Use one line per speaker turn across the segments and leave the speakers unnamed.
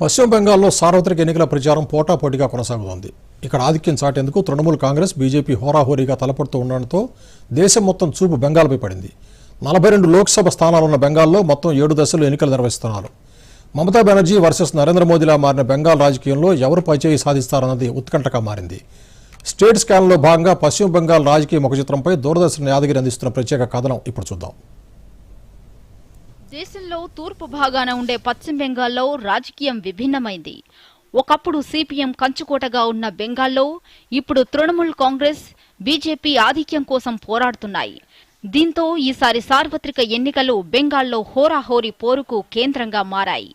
పశ్చిమ బెంగాల్లో సార్వత్రిక ఎన్నికల ప్రచారం పోటాపోటీగా కొనసాగుతోంది. ఇక్కడ ఆధిక్యం చాటేందుకు తృణమూల్ కాంగ్రెస్ బీజేపీ హోరాహోరీగా తలపడుతూ ఉండడంతో దేశం మొత్తం చూపు బెంగాల్పై పడింది. నలభై రెండు లోక్సభ స్థానాలున్న బెంగాల్లో మొత్తం ఏడు దశలు ఎన్నికలు నిర్వహిస్తున్నారు. మమతా బెనర్జీ వర్సెస్ నరేంద్ర మోదీలా మారిన బెంగాల్ రాజకీయంలో ఎవరు పైచేయి సాధిస్తారన్నది ఉత్కంఠగా మారింది. స్టేట్ స్కాన్లో భాగంగా పశ్చిమ బెంగాల్ రాజకీయ ముఖచిత్రంపై దూరదర్శన్ యాదగిరి అందిస్తున్న ప్రత్యేక కథనం ఇప్పుడు చూద్దాం.
దేశంలో తూర్పు భాగాన ఉండే పశ్చిమ బెంగాల్లో రాజకీయం విభిన్నమైంది. ఒకప్పుడు సిపిఎం కంచుకోటగా ఉన్న బెంగాల్లో ఇప్పుడు తృణమూల్ కాంగ్రెస్ బీజేపీ ఆధిక్యం కోసం పోరాడుతున్నాయి. దీంతో ఈసారి సార్వత్రిక ఎన్నికలు బెంగాల్లో హోరాహోరీ పోరుకు కేంద్రంగా మారాయి.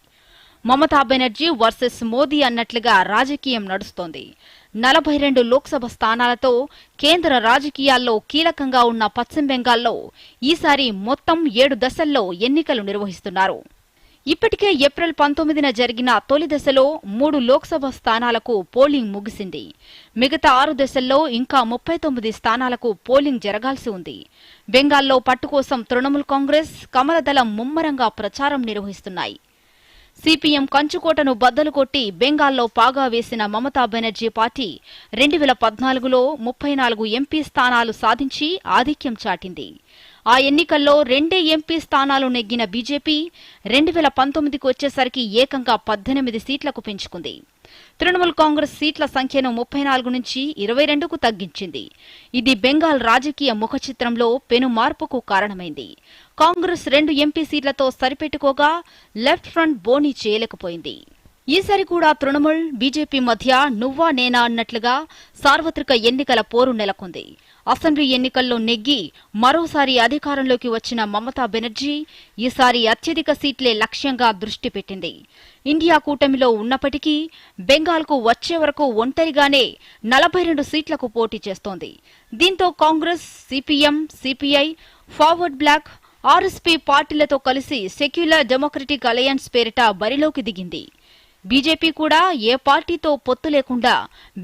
మమతా బెనర్జీ వర్సెస్ మోదీ అన్నట్లుగా రాజకీయం నడుస్తోంది. నలభై రెండు లోక్సభ స్థానాలతో కేంద్ర రాజకీయాల్లో కీలకంగా ఉన్న పశ్చిమ బెంగాల్లో ఈసారి మొత్తం ఏడు దశల్లో ఎన్నికలు నిర్వహిస్తున్నారు. ఇప్పటికే ఏప్రిల్ పంతొమ్మిదిన జరిగిన తొలి దశలో మూడు లోక్సభ స్థానాలకు పోలింగ్ ముగిసింది. మిగతా ఆరు దశల్లో ఇంకా ముప్పై తొమ్మిది స్థానాలకు పోలింగ్ జరగాల్సి ఉంది. బెంగాల్లో పట్టు కోసం తృణమూల్ కాంగ్రెస్ కమలదళం ముమ్మరంగా ప్రచారం నిర్వహిస్తున్నాయి. సిపిఎం కంచుకోటను బద్దలు కొట్టి బెంగాల్లో పాగా వేసిన మమతా బెనర్జీ పార్టీ రెండు వేల పద్నాలుగులో ముప్పై నాలుగు ఎంపీ స్థానాలు సాధించి ఆధిక్యం చాటింది. ఆ ఎన్నికల్లో రెండే ఎంపీ స్థానాలు నెగ్గిన బీజేపీ రెండు వేల పంతొమ్మిదికి వచ్చేసరికి ఏకంగా పద్దెనిమిది సీట్లకు పెంచుకుంది. తృణమూల్ కాంగ్రెస్ సీట్ల సంఖ్యను ముప్పై నాలుగు నుంచి ఇరవై రెండుకు తగ్గించింది. ఇది బెంగాల్ రాజకీయ ముఖచిత్రంలో పెను మార్పుకు కారణమైంది. కాంగ్రెస్ రెండు ఎంపీ సీట్లతో సరిపెట్టుకోగా లెఫ్ట్ ఫ్రంట్ బోనీ చేయలేకపోయింది. ఈసారి కూడా తృణమూల్ బీజేపీ మధ్య నువ్వా నేనా అన్నట్లుగా సార్వత్రిక ఎన్నికల పోరు నెలకొంది. అసెంబ్లీ ఎన్నికల్లో నెగ్గి మరోసారి అధికారంలోకి వచ్చిన మమతా బెనర్జీ ఈసారి అత్యధిక సీట్లే లక్ష్యంగా దృష్టి పెట్టింది. ఇండియా కూటమిలో ఉన్నప్పటికీ బెంగాల్కు వచ్చే వరకు ఒంటరిగానే నలభై రెండు సీట్లకు పోటీ చేస్తోంది. దీంతో Congress CPM CPI Forward Bloc RSP పార్టీలతో కలిసి సెక్యులర్ డెమోక్రటిక్ అలయన్స్ పేరిట బరిలోకి దిగింది. బీజేపీ కూడా ఏ పార్టీతో పొత్తు లేకుండా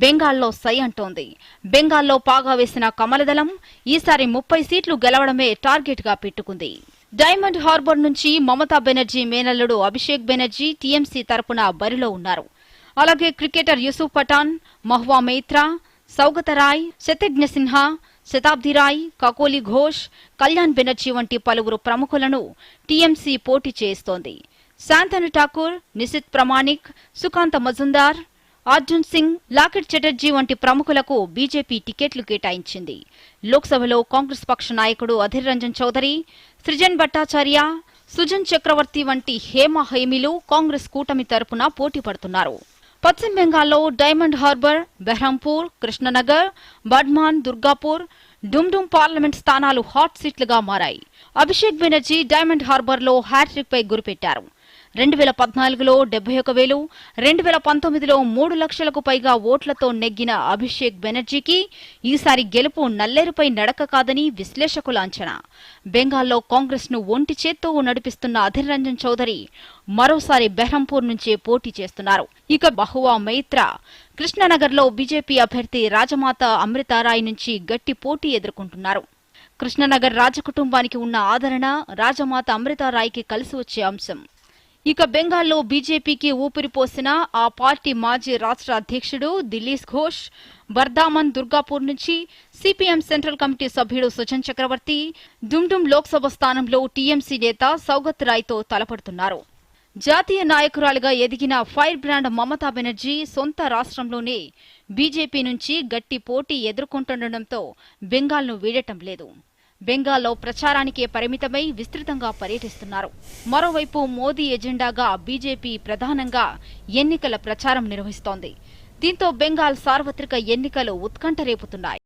బెంగాల్లో సై అంటోంది. బెంగాల్లో పాగా వేసిన కమలదళం ఈసారి ముప్పై సీట్లు గెలవడమే టార్గెట్గా పెట్టుకుంది. డైమండ్ హార్బర్ నుంచి మమతా బెనర్జీ మేనల్లుడు అభిషేక్ బెనర్జీ టీఎంసీ తరపున బరిలో ఉన్నారు. అలాగే క్రికెటర్ యూసుఫ్ పఠాన్ మహ్వా మైత్రా సౌగతరాయ్ శతజ్ఞ సిన్హా శతాబ్ది రాయ్ కకోలి ఘోష్ కళ్యాణ్ బెనర్జీ వంటి పలువురు ప్రముఖులను టీఎంసీ పోటీ చేస్తోంది. శాంతను ఠాకూర్ నిశిత్ ప్రమాణిక్ సుకాంత మజుందార్ అర్జున్ సింగ్ లాకెట్ చటర్జీ వంటి ప్రముఖులకు బీజేపీ టికెట్లు కేటాయించింది. లోక్సభలో కాంగ్రెస్ పక్ష నాయకుడు అధిర్ రంజన్ చౌదరి సృజన్ భట్టాచార్య సుజన్ చక్రవర్తి వంటి హేమ హేమీలు కాంగ్రెస్ కూటమి తరపున పోటీ పడుతున్నారు. పశ్చిమ బెంగాల్లో diamond harbour బెహ్రంపూర్ Krishnanagar Bardhaman Durgapur Dum Dum parliament స్థానాలు హాట్ సీట్లుగా మారాయి. అభిషేక్ బెనర్జీ డైమండ్ హార్బర్లో హ్యాట్రిక్ పై గురిపెట్టారు. రెండు వేల పద్నాలుగులో డెబ్బై ఒక వేలు రెండు వేల పంతొమ్మిదిలో మూడు లక్షలకు పైగా ఓట్లతో నెగ్గిన అభిషేక్ బెనర్జీకి ఈసారి గెలుపు నల్లేరుపై నడక కాదని విశ్లేషకుల అంచనా. బెంగాల్లో కాంగ్రెస్ను ఒంటి చేత్తో నడిపిస్తున్న అధిర్ రంజన్ చౌదరి మరోసారి బెహ్రంపూర్ నుంచే పోటీ చేస్తున్నారు. ఇక బహువా మైత్ర. కృష్ణనగర్లో బీజేపీ అభ్యర్థి రాజమాత అమృతారాయ్ నుంచి గట్టి పోటీ ఎదుర్కొంటున్నారు. కృష్ణనగర్ రాజకుటుంబానికి ఉన్న ఆదరణ రాజమాత అమృతారాయ్కి కలిసి వచ్చే అంశం. ఇక బెంగాల్లో బీజేపీకి ఊపిరిపోసిన ఆ పార్టీ మాజీ రాష్ట్ర అధ్యక్షుడు దిలీస్ ఘోష్ బర్దామన్ దుర్గాపూర్ నుంచి సిపిఎం సెంట్రల్ కమిటీ సభ్యుడు సుజన్ చక్రవర్తి డుమ్డుమ్ లోక్సభ స్థానంలో టీఎంసీ నేత సౌగత్ రాయ్తో తలపడుతున్నారు. జాతీయ నాయకురాలుగా ఎదిగిన ఫైర్ బ్రాండ్ మమతా బెనర్జీ సొంత రాష్ట్రంలోనే బీజేపీ నుంచి గట్టి పోటీ ఎదుర్కొంటుండటంతో బెంగాల్ను వీడటం లేదు. బెంగాల్లో ప్రచారానికే పరిమితమై విస్తృతంగా పర్యటిస్తున్నారు. మరోవైపు మోదీ ఎజెండాగా బీజేపీ ప్రధానంగా ఎన్నికల ప్రచారం నిర్వహిస్తోంది. దీంతో బెంగాల్ సార్వత్రిక ఎన్నికలు ఉత్కంఠ రేపుతున్నాయి.